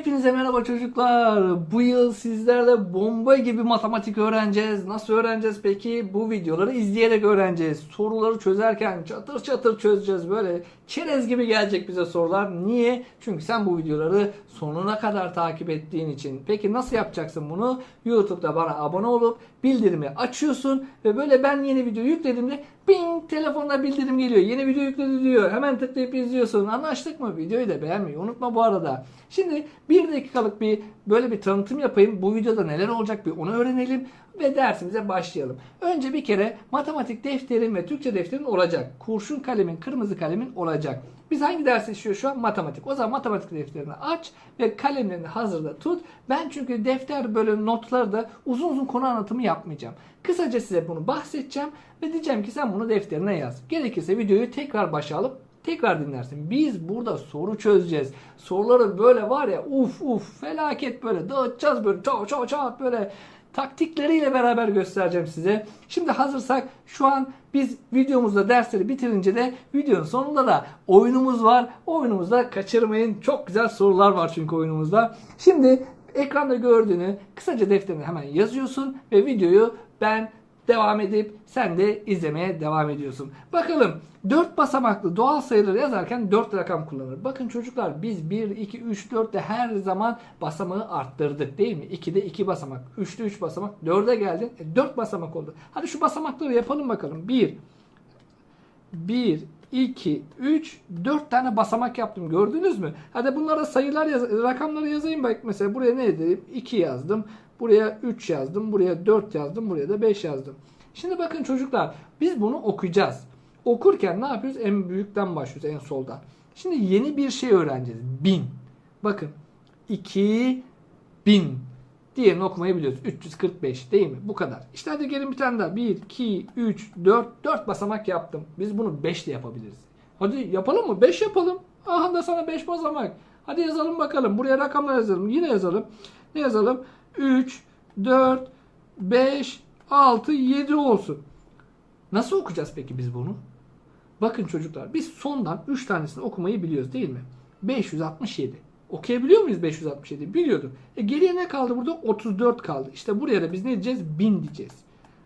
Hepinize merhaba çocuklar. Bu yıl sizlerle bomba gibi matematik öğreneceğiz. Nasıl öğreneceğiz peki? Bu videoları izleyerek öğreneceğiz. Soruları çözerken çatır çatır çözeceğiz. Böyle çerez gibi gelecek bize sorular. Niye? Çünkü sen bu videoları sonuna kadar takip ettiğin için. Peki nasıl yapacaksın bunu? YouTube'da bana abone olup bildirimi açıyorsun ve böyle ben yeni video yüklediğimde ping telefonda bildirim geliyor. Yeni video yükledi diyor. Hemen tıklayıp izliyorsun. Anlaştık mı? Videoyu da beğenmeyi unutma bu arada. Şimdi bir dakikalık bir böyle bir tanıtım yapayım. Bu videoda neler olacak bir onu öğrenelim ve dersimize başlayalım. Önce bir kere matematik defterin ve Türkçe defterin olacak. Kurşun kalemin, kırmızı kalemin olacak. Biz hangi dersi işliyor şu an? Matematik. O zaman matematik defterini aç ve kalemlerini hazırda tut. Ben çünkü defter böyle notları da uzun uzun konu anlatımı yapmayacağım. Kısaca size bunu bahsedeceğim ve diyeceğim ki sen bunu defterine yaz. Gerekirse videoyu tekrar başa alıp tekrar dinlersin. Biz burada soru çözeceğiz. Soruları böyle var ya uf uf felaket böyle dağıtacağız böyle çat çat çat böyle taktikleriyle beraber göstereceğim size. Şimdi hazırsak şu an biz videomuzda dersleri bitirince de videonun sonunda da oyunumuz var. Oyunumuzda kaçırmayın. Çok güzel sorular var çünkü oyunumuzda. Şimdi ekranda gördüğünü kısaca defterine hemen yazıyorsun ve videoyu ben devam edip sen de izlemeye devam ediyorsun. Bakalım 4 basamaklı doğal sayıları yazarken 4 rakam kullanır. Bakın çocuklar biz 1, 2, 3, 4'te her zaman basamağı arttırdık değil mi? 2'de 2 basamak, 3'te 3 basamak, 4'e geldin. E, 4 basamak oldu. Hadi şu basamakları yapalım bakalım. 1, 1, 2, 3, 4 tane basamak yaptım. Gördünüz mü? Hadi bunlara sayılar yaz rakamları yazayım bak mesela buraya ne dedim? 2 yazdım. Buraya 3 yazdım. Buraya 4 yazdım. Buraya da 5 yazdım. Şimdi bakın çocuklar biz bunu okuyacağız. Okurken ne yapıyoruz? En büyükten başlıyoruz en soldan. Şimdi yeni bir şey öğreneceğiz. 1000. Bakın 2000 diğerini okumayı biliyoruz. 345 değil mi? Bu kadar. İşte hadi gelin bir tane daha. 1, 2, 3, 4. 4 basamak yaptım. Biz bunu 5 ile yapabiliriz. Hadi yapalım mı? 5 yapalım. Aha da sana 5 basamak. Hadi yazalım bakalım. Buraya rakamlar yazalım. Yine yazalım. Ne yazalım? 3, 4, 5, 6, 7 olsun. Nasıl okuyacağız peki biz bunu? Bakın çocuklar biz sondan 3 tanesini okumayı biliyoruz değil mi? 567. Okuyabiliyor muyuz 567? Biliyorduk. E geriye ne kaldı burada? 34 kaldı. İşte buraya da biz ne diyeceğiz? 1000 diyeceğiz.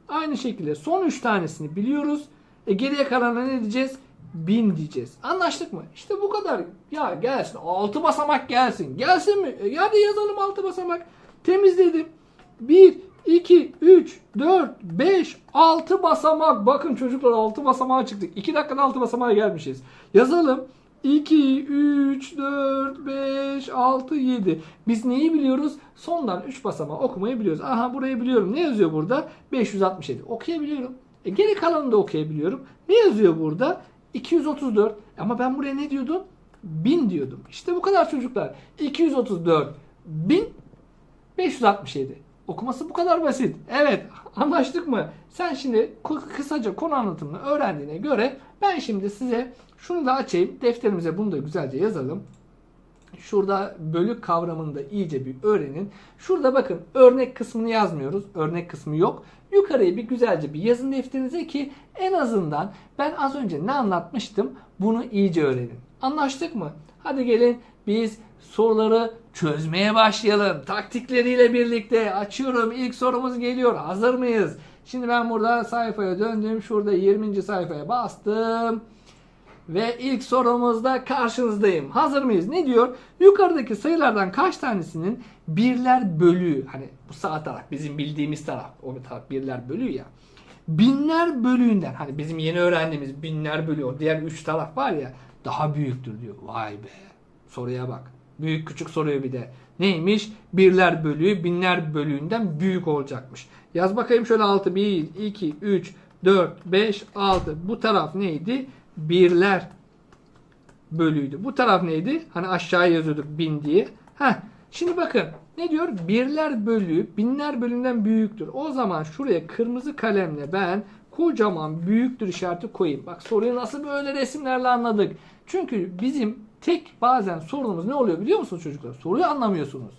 Aynı şekilde son 3 tanesini biliyoruz. E geriye kalanına ne diyeceğiz? 1000 diyeceğiz. Anlaştık mı? İşte bu kadar. Ya gelsin. 6 basamak gelsin. Gelsin mi? E hadi yazalım 6 basamak. Temizledim. 1, 2, 3, 4, 5, 6 basamak. Bakın çocuklar 6 basamağa çıktık. 2 dakikada 6 basamağa gelmişiz. Yazalım. 2, 3, 4, 5, 6, 7. Biz neyi biliyoruz? Sondan 3 basamağı okumayı biliyoruz. Aha burayı biliyorum. Ne yazıyor burada? 567. Okuyabiliyorum. E geri kalanını da okuyabiliyorum. Ne yazıyor burada? 234. Ama ben buraya ne diyordum? 1000 diyordum. İşte bu kadar çocuklar. 234, 1000, 567. Okuması bu kadar basit. Evet anlaştık mı? Sen şimdi kısaca konu anlatımını öğrendiğine göre ben şimdi size şunu da açayım. Defterimize bunu da güzelce yazalım. Şurada bölük kavramını da iyice bir öğrenin. Şurada bakın örnek kısmını yazmıyoruz. Örnek kısmı yok. Yukarıya bir güzelce bir yazın defterinize ki en azından ben az önce ne anlatmıştım bunu iyice öğrenin. Anlaştık mı? Hadi gelin biz soruları çözmeye başlayalım. Taktikleriyle birlikte açıyorum. İlk sorumuz geliyor. Hazır mıyız? Şimdi ben burada sayfaya döndüm. Şurada 20. sayfaya bastım. Ve ilk sorumuzda karşınızdayım. Hazır mıyız? Ne diyor? Yukarıdaki sayılardan kaç tanesinin birler bölüğü hani bu sağ taraf bizim bildiğimiz taraf o taraf birler bölüğü ya. Binler bölüğünden hani bizim yeni öğrendiğimiz binler bölüğü o diğer üç taraf var ya daha büyüktür diyor. Vay be. Soruya bak. Büyük küçük soruyor bir de. Neymiş? Birler bölüğü binler bölüğünden büyük olacakmış. Yaz bakayım şöyle 6. 1, 2, 3, 4, 5, 6. Bu taraf neydi? Birler bölüydü. Bu taraf neydi? Hani aşağıya yazıyorduk bin diye. Heh. Şimdi bakın ne diyor? Birler bölüğü binler bölüğünden büyüktür. O zaman şuraya kırmızı kalemle ben kocaman büyüktür işareti koyayım. Bak soruyu nasıl böyle resimlerle anladık. Çünkü bizim tek bazen sorunumuz ne oluyor biliyor musunuz çocuklar? Soruyu anlamıyorsunuz.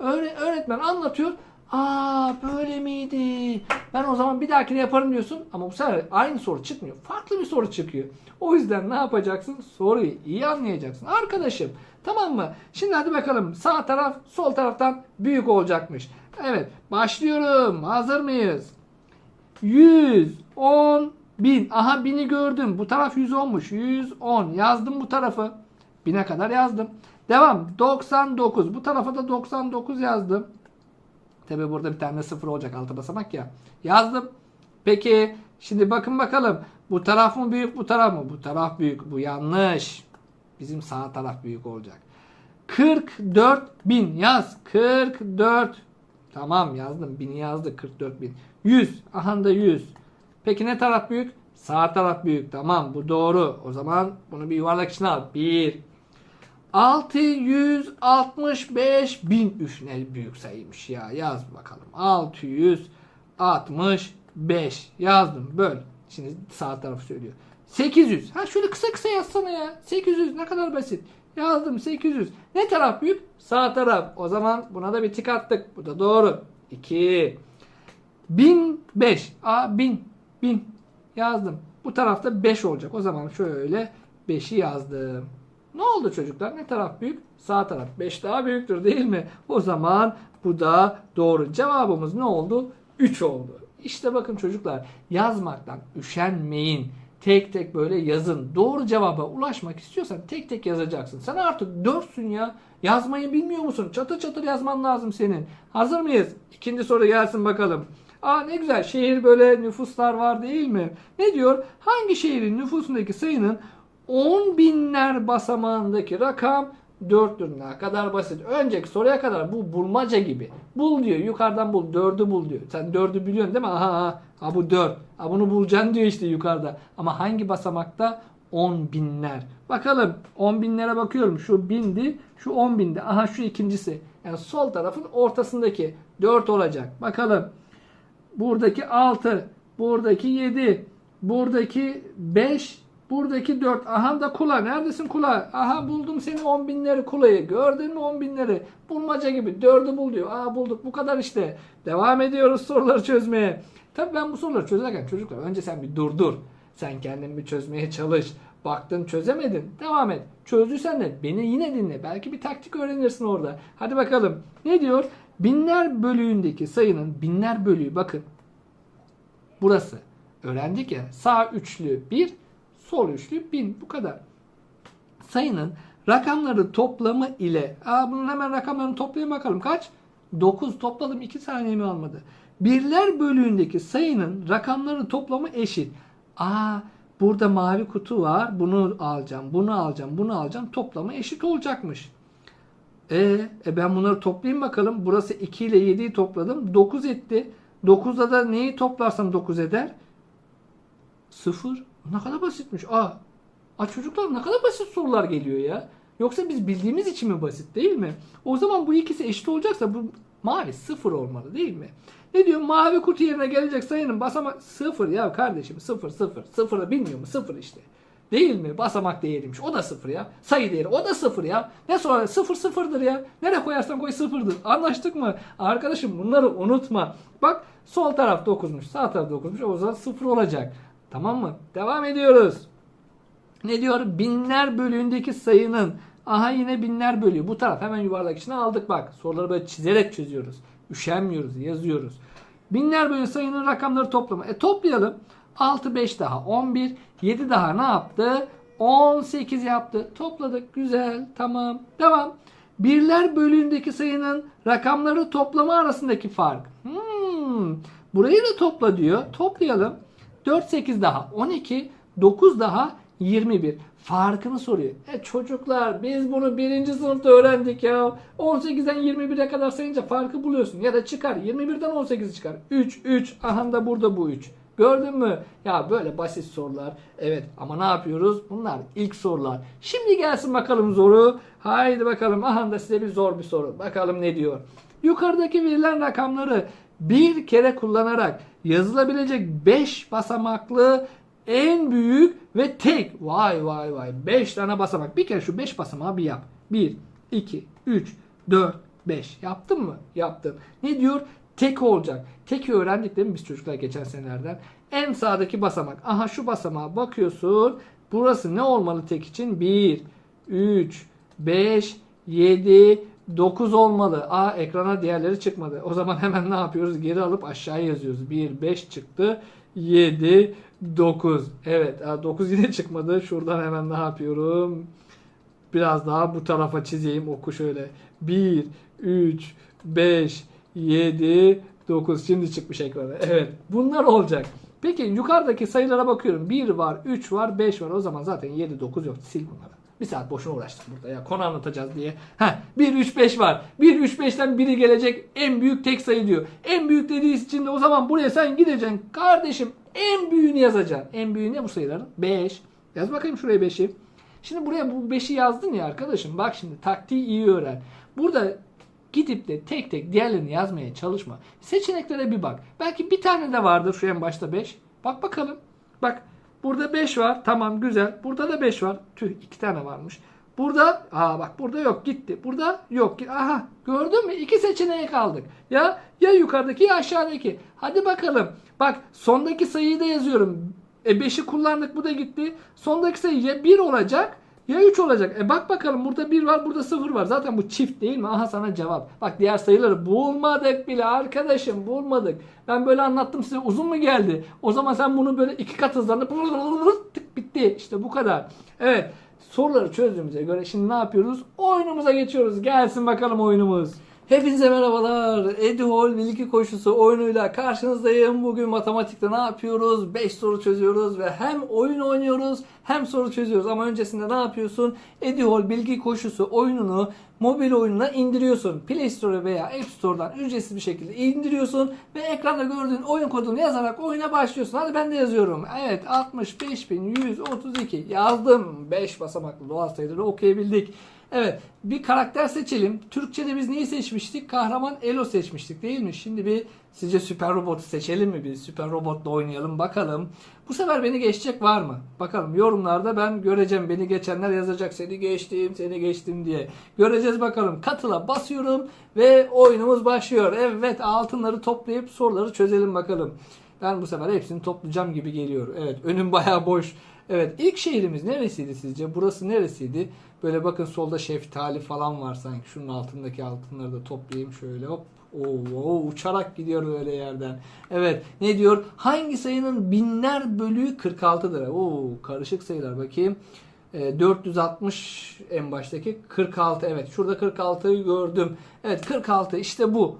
Öğre- öğretmen anlatıyor Aa böyle miydi? Ben o zaman bir dahakine yaparım diyorsun ama bu sefer aynı soru çıkmıyor. Farklı bir soru çıkıyor. O yüzden ne yapacaksın? Soruyu iyi anlayacaksın. Arkadaşım tamam mı? Şimdi hadi bakalım sağ taraf sol taraftan büyük olacakmış. Evet başlıyorum. Hazır mıyız? 110 bin. Aha bini gördüm. Bu taraf 110'muş. 110. Yazdım bu tarafı. Bine kadar yazdım. Devam. 99. Bu tarafa da 99 yazdım. Tabi burada bir tane sıfır olacak altı basamak ya. Yazdım. Peki şimdi bakın bakalım. Bu taraf mı büyük bu taraf mı? Bu taraf büyük. Bu yanlış. Bizim sağ taraf büyük olacak. 44 bin yaz. 44. Tamam yazdım. Bini yazdık. 44 bin. 100. Aha da 100. Peki ne taraf büyük? Sağ taraf büyük. Tamam bu doğru. O zaman bunu bir yuvarlak içine al. 1. 665 bin. Üf büyük sayıymış ya. Yaz bakalım. 665 yazdım. Böl. Şimdi sağ tarafı söylüyor. 800. Ha şöyle kısa kısa yazsana ya. 800 ne kadar basit. Yazdım 800. Ne taraf büyük? Sağ taraf. O zaman buna da bir tik attık. Bu da doğru. 2. 1005. Aa 1000. 1000 yazdım. Bu tarafta 5 olacak. O zaman şöyle 5'i yazdım. Ne oldu çocuklar? Ne taraf büyük? Sağ taraf. 5 daha büyüktür değil mi? O zaman bu da doğru. Cevabımız ne oldu? 3 oldu. İşte bakın çocuklar yazmaktan üşenmeyin. Tek tek böyle yazın. Doğru cevaba ulaşmak istiyorsan tek tek yazacaksın. Sen artık dörtsün ya. Yazmayı bilmiyor musun? Çatır çatır yazman lazım senin. Hazır mıyız? İkinci soru gelsin bakalım. Aa ne güzel şehir böyle nüfuslar var değil mi? Ne diyor? Hangi şehrin nüfusundaki sayının 10 binler basamağındaki rakam 4'tür. Ne kadar basit. Önceki soruya kadar bu bulmaca gibi. Bul diyor. Yukarıdan bul. 4'ü bul diyor. Sen 4'ü biliyorsun değil mi? Aha, aha. Ha bu 4. Ha bunu bulacaksın diyor işte yukarıda. Ama hangi basamakta? 10 binler. Bakalım 10 binlere bakıyorum. Şu bindi. Şu 10 bindi. Aha şu ikincisi. Yani sol tarafın ortasındaki 4 olacak. Bakalım. Buradaki 6. Buradaki 7. Buradaki 5. Buradaki 4. Aha da kula. Neredesin kula? Aha buldum seni 10 binleri kulayı. Gördün mü 10 binleri? Bulmaca gibi. 4'ü bul diyor. Aa bulduk. Bu kadar işte. Devam ediyoruz soruları çözmeye. Tabii ben bu soruları çözerken çocuklar önce sen bir durdur. Sen kendin bir çözmeye çalış. Baktın çözemedin. Devam et. Çözdüysen de beni yine dinle. Belki bir taktik öğrenirsin orada. Hadi bakalım. Ne diyor? Binler bölüğündeki sayının binler bölüğü bakın. Burası. Öğrendik ya. Sağ üçlü 1, sol üçlü 1000. Bu kadar. Sayının rakamları toplamı ile Aa, bunun hemen rakamlarını toplayalım bakalım. Kaç? 9 topladım 2 saniyemi almadı. Birler bölüğündeki sayının rakamları toplamı eşit. Aa burada mavi kutu var. Bunu alacağım, bunu alacağım, bunu alacağım. Toplamı eşit olacakmış. E, e ben bunları toplayayım bakalım. Burası 2 ile 7'yi topladım. 9 etti. 9'da da neyi toplarsam 9 eder? 0. Ne kadar basitmiş. Aa, aa çocuklar ne kadar basit sorular geliyor ya. Yoksa biz bildiğimiz için mi basit değil mi? O zaman bu ikisi eşit olacaksa bu mavi 0 olmalı değil mi? Ne diyor? Mavi kutu yerine gelecek sayının basamak 0 ya kardeşim 0 0. 0'ı bilmiyor mu? 0 işte. Değil mi? Basamak değeriymiş. O da sıfır ya. Sayı değeri. O da sıfır ya. Ne sonra? Sıfır sıfırdır ya. Nereye koyarsan koy sıfırdır. Anlaştık mı? Arkadaşım bunları unutma. Bak sol taraf 9'muş. Sağ taraf 9'muş. O zaman sıfır olacak. Tamam mı? Devam ediyoruz. Ne diyor? Binler bölüğündeki sayının. Aha yine binler bölüğü. Bu taraf hemen yuvarlak içine aldık bak. Soruları böyle çizerek çözüyoruz. Üşenmiyoruz. Yazıyoruz. Binler bölüğü sayının rakamları toplamı. E toplayalım. 6 5 daha 11. 7 daha ne yaptı? 18 yaptı. Topladık. Güzel. Tamam. Devam. Birler bölüğündeki sayının rakamları toplamı arasındaki fark. Hmm. Burayı da topla diyor. Toplayalım. 4 8 daha 12. 9 daha 21. Farkını soruyor. E çocuklar biz bunu birinci sınıfta öğrendik ya. 18'den 21'e kadar sayınca farkı buluyorsun. Ya da çıkar. 21'den 18 çıkar. 3 3. Aha da burada bu 3. Gördün mü? Ya böyle basit sorular. Evet ama ne yapıyoruz? Bunlar ilk sorular. Şimdi gelsin bakalım zoru. Haydi bakalım. Aha da size bir zor bir soru. Bakalım ne diyor. Yukarıdaki verilen rakamları bir kere kullanarak yazılabilecek 5 basamaklı en büyük ve tek. Vay vay vay. 5 tane basamak. Bir kere şu 5 basamağı bir yap. 1, 2, 3, 4, 5. Yaptın mı? Yaptın. Ne diyor? tek olacak. Teki öğrendik değil mi biz çocuklar geçen senelerden? En sağdaki basamak. Aha şu basamağa bakıyorsun. Burası ne olmalı tek için? 1, 3, 5, 7, 9 olmalı. Aa ekrana diğerleri çıkmadı. O zaman hemen ne yapıyoruz? Geri alıp aşağıya yazıyoruz. 1, 5 çıktı. 7, 9. Evet 9 yine çıkmadı. Şuradan hemen ne yapıyorum? Biraz daha bu tarafa çizeyim oku şöyle. 1, 3, 5, 7, 9. Şimdi çıkmış ekrana. Evet bunlar olacak. Peki yukarıdaki sayılara bakıyorum. 1 var, 3 var, 5 var. O zaman zaten 7, 9 yok. Sil bunları. Bir saat boşuna uğraştık burada ya. Konu anlatacağız diye. Heh, 1, 3, 5 var. 1, 3, 5'ten biri gelecek. En büyük tek sayı diyor. En büyük dediği için de o zaman buraya sen gideceksin. Kardeşim en büyüğünü yazacaksın. En büyüğü ne bu sayıların? 5. Yaz bakayım şuraya 5'i. Şimdi buraya bu 5'i yazdın ya arkadaşım. Bak şimdi taktiği iyi öğren. Burada gidip de tek tek diğerlerini yazmaya çalışma. Seçeneklere bir bak. Belki bir tane de vardır şu en başta 5. Bak bakalım. Bak burada 5 var. Tamam güzel. Burada da 5 var. Tüh iki tane varmış. Burada aa bak burada yok gitti. Burada yok. Aha gördün mü? İki seçeneğe kaldık. Ya ya yukarıdaki ya aşağıdaki. Hadi bakalım. Bak sondaki sayıyı da yazıyorum. E 5'i kullandık bu da gitti. Sondaki sayı ya 1 olacak ya 3 olacak. E bak bakalım burada 1 var burada 0 var. Zaten bu çift değil mi? Aha sana cevap. Bak diğer sayıları bulmadık bile arkadaşım bulmadık. Ben böyle anlattım size uzun mu geldi? O zaman sen bunu böyle iki kat hızlanıp tık bitti. İşte bu kadar. Evet soruları çözdüğümüze göre şimdi ne yapıyoruz? Oyunumuza geçiyoruz. Gelsin bakalım oyunumuz. Hepinize merhabalar. Edihol bilgi koşusu oyunuyla karşınızdayım. Bugün matematikte ne yapıyoruz? 5 soru çözüyoruz ve hem oyun oynuyoruz hem soru çözüyoruz. Ama öncesinde ne yapıyorsun? Edihol bilgi koşusu oyununu mobil oyununa indiriyorsun. Play Store veya App Store'dan ücretsiz bir şekilde indiriyorsun ve ekranda gördüğün oyun kodunu yazarak oyuna başlıyorsun. Hadi ben de yazıyorum. Evet 65132 yazdım. 5 basamaklı doğal sayıları okuyabildik. Evet bir karakter seçelim. Türkçe'de biz neyi seçmiştik? Kahraman Elo seçmiştik değil mi? Şimdi bir sizce süper robotu seçelim mi? Bir süper robotla oynayalım bakalım. Bu sefer beni geçecek var mı? Bakalım yorumlarda ben göreceğim. Beni geçenler yazacak. Seni geçtim, seni geçtim diye. Göreceğiz bakalım. Katıla basıyorum ve oyunumuz başlıyor. Evet altınları toplayıp soruları çözelim bakalım. Ben bu sefer hepsini toplayacağım gibi geliyor. Evet önüm bayağı boş. Evet ilk şehrimiz neresiydi sizce? Burası neresiydi? Böyle bakın solda şeftali falan var sanki. Şunun altındaki altınları da toplayayım şöyle hop. Oo, uçarak gidiyor böyle yerden. Evet ne diyor? Hangi sayının binler bölüğü 46'dır? Oo karışık sayılar bakayım. E, 460 en baştaki 46 evet şurada 46'yı gördüm. Evet 46 işte bu.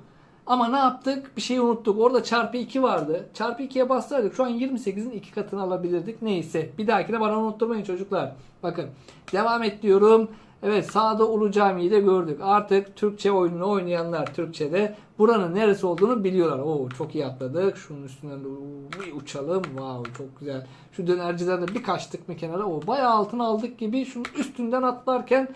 Ama ne yaptık? Bir şeyi unuttuk. Orada çarpı 2 vardı. Çarpı 2'ye bastırdık. Şu an 28'in 2 katını alabilirdik. Neyse. Bir dahakine bana unutturmayın çocuklar. Bakın. Devam et diyorum. Evet sağda Ulu Camii'yi de gördük. Artık Türkçe oyununu oynayanlar Türkçe'de buranın neresi olduğunu biliyorlar. Oo çok iyi atladık. Şunun üstünden de bir uçalım. Wow çok güzel. Şu dönerciden de bir kaçtık mı kenara. O bayağı altın aldık gibi. Şunun üstünden atlarken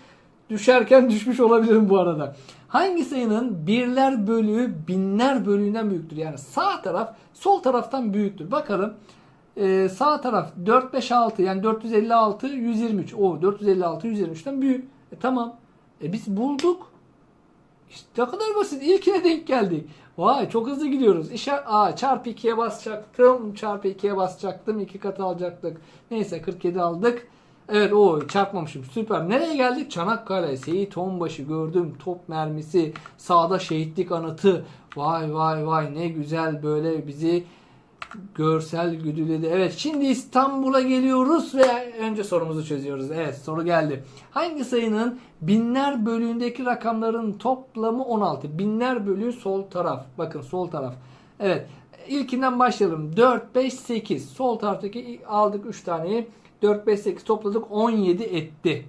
düşerken düşmüş olabilirim bu arada. Hangi sayının birler bölüğü binler bölüğünden büyüktür? Yani sağ taraf sol taraftan büyüktür. Bakalım. Ee, sağ taraf 4, 5, 6 yani 456, 123. O 456, 123'ten büyük. E, tamam. E, biz bulduk. İşte ne kadar basit. İlkine denk geldik. Vay çok hızlı gidiyoruz. İşe, aa, çarpı 2'ye basacaktım. Çarpı 2'ye basacaktım. 2 katı alacaktık. Neyse 47 aldık. Evet o çarpmamışım. Süper. Nereye geldik? Çanakkale. Seyit Onbaşı gördüm. Top mermisi. Sağda şehitlik anıtı. Vay vay vay ne güzel böyle bizi görsel güdüledi. Evet şimdi İstanbul'a geliyoruz ve önce sorumuzu çözüyoruz. Evet soru geldi. Hangi sayının binler bölüğündeki rakamların toplamı 16? Binler bölüğü sol taraf. Bakın sol taraf. Evet ilkinden başlayalım. 4, 5, 8. Sol taraftaki aldık 3 taneyi. 4, 5, 8 topladık 17 etti.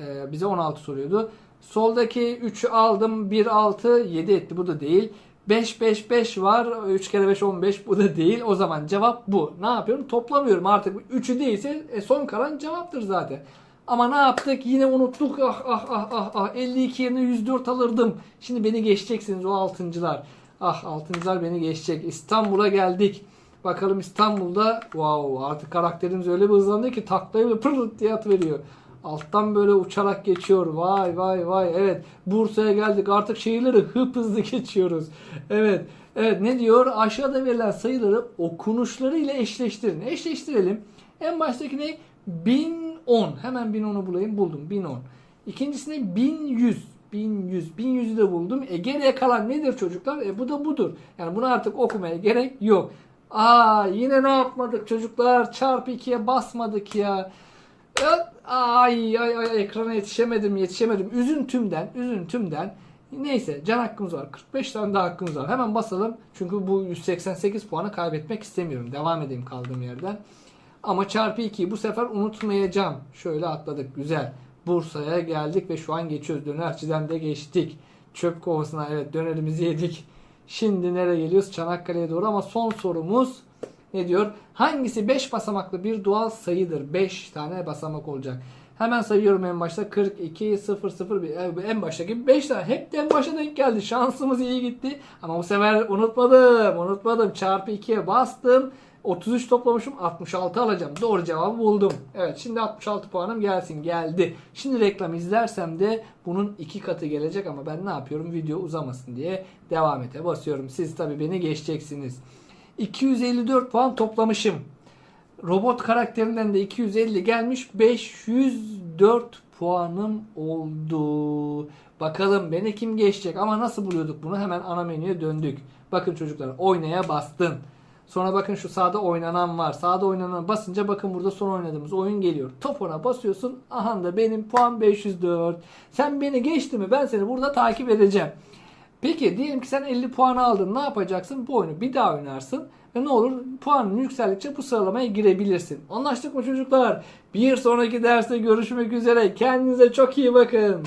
Ee, bize 16 soruyordu. Soldaki 3'ü aldım 1, 6, 7 etti. Bu da değil. 5, 5, 5 var. 3 kere 5, 15. Bu da değil. O zaman cevap bu. Ne yapıyorum? Toplamıyorum. Artık 3'ü değilse e, son kalan cevaptır zaten. Ama ne yaptık? Yine unuttuk. Ah ah ah ah ah. 52 yerine 104 alırdım. Şimdi beni geçeceksiniz o altıncılar. Ah altıncılar beni geçecek. İstanbul'a geldik. Bakalım İstanbul'da wow artık karakterimiz öyle bir hızlandı ki taklayı böyle pırırt diye atıveriyor. Alttan böyle uçarak geçiyor. Vay vay vay. Evet Bursa'ya geldik. Artık şehirleri hıp hızlı geçiyoruz. Evet Evet ne diyor? Aşağıda verilen sayıları okunuşları ile eşleştirin. Eşleştirelim. En baştaki ne? 1010. Hemen 1010'u bulayım. Buldum. 1010. İkincisine 1100. 1100. 1100'ü de buldum. E geriye kalan nedir çocuklar? E bu da budur. Yani bunu artık okumaya gerek yok. Aa yine ne yapmadık çocuklar? Çarpı 2'ye basmadık ya. Ay ay ay ekrana yetişemedim yetişemedim. Üzüntümden üzüntümden. Neyse can hakkımız var. 45 tane daha hakkımız var. Hemen basalım. Çünkü bu 188 puanı kaybetmek istemiyorum. Devam edeyim kaldığım yerden. Ama çarpı 2'yi bu sefer unutmayacağım. Şöyle atladık. Güzel. Bursa'ya geldik ve şu an geçiyoruz. Dönerçiden de geçtik. Çöp kovasına evet dönerimizi yedik. Şimdi nereye geliyoruz? Çanakkale'ye doğru ama son sorumuz ne diyor? Hangisi 5 basamaklı bir doğal sayıdır? 5 tane basamak olacak. Hemen sayıyorum en başta 42 0 0 1 Evet, en baştaki 5 tane hep de en başa denk geldi. Şansımız iyi gitti. Ama bu sefer unutmadım. Unutmadım. Çarpı 2'ye bastım. 33 toplamışım 66 alacağım. Doğru cevabı buldum. Evet şimdi 66 puanım gelsin. Geldi. Şimdi reklam izlersem de bunun iki katı gelecek ama ben ne yapıyorum? Video uzamasın diye devam ete basıyorum. Siz tabii beni geçeceksiniz. 254 puan toplamışım. Robot karakterinden de 250 gelmiş. 504 puanım oldu. Bakalım beni kim geçecek ama nasıl buluyorduk bunu? Hemen ana menüye döndük. Bakın çocuklar oynaya bastın. Sonra bakın şu sağda oynanan var. Sağda oynanan basınca bakın burada son oynadığımız oyun geliyor. Top ona basıyorsun. Aha da benim puan 504. Sen beni geçti mi ben seni burada takip edeceğim. Peki diyelim ki sen 50 puan aldın. Ne yapacaksın? Bu oyunu bir daha oynarsın. Ve ne olur puanın yükseldikçe bu sıralamaya girebilirsin. Anlaştık mı çocuklar? Bir sonraki derste görüşmek üzere. Kendinize çok iyi bakın.